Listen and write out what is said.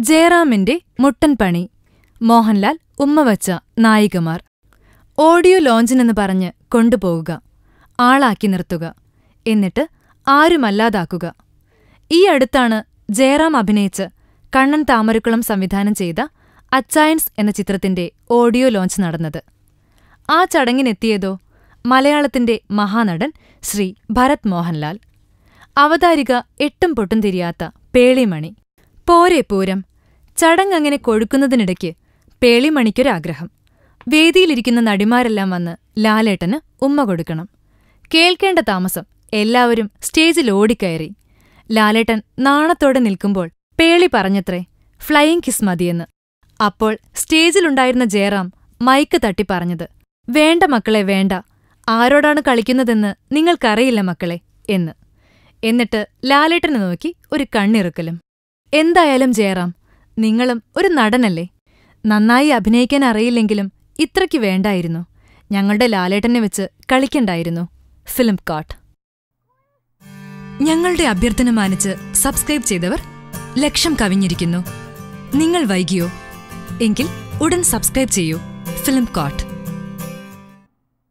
ജയറാമിന്റെ മുട്ടൻ പണി മോഹൻലാൽ ഉമ്മവച്ച നായികമാർ. ഓഡിയോ ലോഞ്ചിനെന്ന് പറഞ്ഞ് കൊണ്ടുപോകുക ആളാക്കി നിർത്തുക എന്നിട്ട് ആരുമല്ലാതാക്കുക. ഈ അടുത്താണ് ജയറാം അഭിനയിച്ച് കണ്ണൻ താമരക്കുളം സംവിധാനം ചെയ്ത അച്ചായൻസ് എന്ന ചിത്രത്തിന്റെ ഓഡിയോ ലോഞ്ച് നടന്നത്. ആ ചടങ്ങിനെത്തിയതോ മലയാളത്തിന്റെ മഹാനടൻ ശ്രീ ഭരത് മോഹൻലാൽ. അവതാരിക എട്ടും പൊട്ടും തിരിയാത്ത പേളിമണി. പോരെ പൂരം. ചടങ്ങങ്ങനെ കൊഴുക്കുന്നതിനിടയ്ക്ക് പേളിമണിക്കൊരാഗ്രഹം. വേദിയിലിരിക്കുന്ന നടിമാരെല്ലാം വന്ന് ലാലേട്ടന് ഉമ്മ കൊടുക്കണം. കേൾക്കേണ്ട താമസം എല്ലാവരും സ്റ്റേജിൽ ഓടിക്കയറി. ലാലേട്ടൻ നാണത്തോടെ നിൽക്കുമ്പോൾ പേളി പറഞ്ഞത്രേ ഫ്ലൈയിങ് കിസ് മതിയെന്ന്. അപ്പോൾ സ്റ്റേജിലുണ്ടായിരുന്ന ജയറാം മൈക്ക് തട്ടി പറഞ്ഞത് വേണ്ട മക്കളെ വേണ്ട. ആരോടാണ് കളിക്കുന്നതെന്ന് നിങ്ങൾക്കറിയില്ല മക്കളെ എന്ന്. എന്നിട്ട് ലാലേട്ടനെ നോക്കി ഒരു കണ്ണിറുക്കലും. എന്തായാലും ജയറാം നിങ്ങളും ഒരു നടനല്ലേ? നന്നായി അഭിനയിക്കാൻ അറിയില്ലെങ്കിലും ഇത്രയ്ക്ക് വേണ്ടായിരുന്നു. ഞങ്ങളുടെ ലാലേട്ടനെ വെച്ച് കളിക്കണ്ടായിരുന്നു. ഫിലിം കാട്ട് ഞങ്ങളുടെ അഭ്യർത്ഥന മാനിച്ച് സബ്സ്ക്രൈബ് ചെയ്തവർ ലക്ഷം കവിഞ്ഞിരിക്കുന്നു. നിങ്ങൾ വൈകിയോ? എങ്കിൽ ഉടൻ സബ്സ്ക്രൈബ് ചെയ്യൂ ഫിലിം കാട്ട്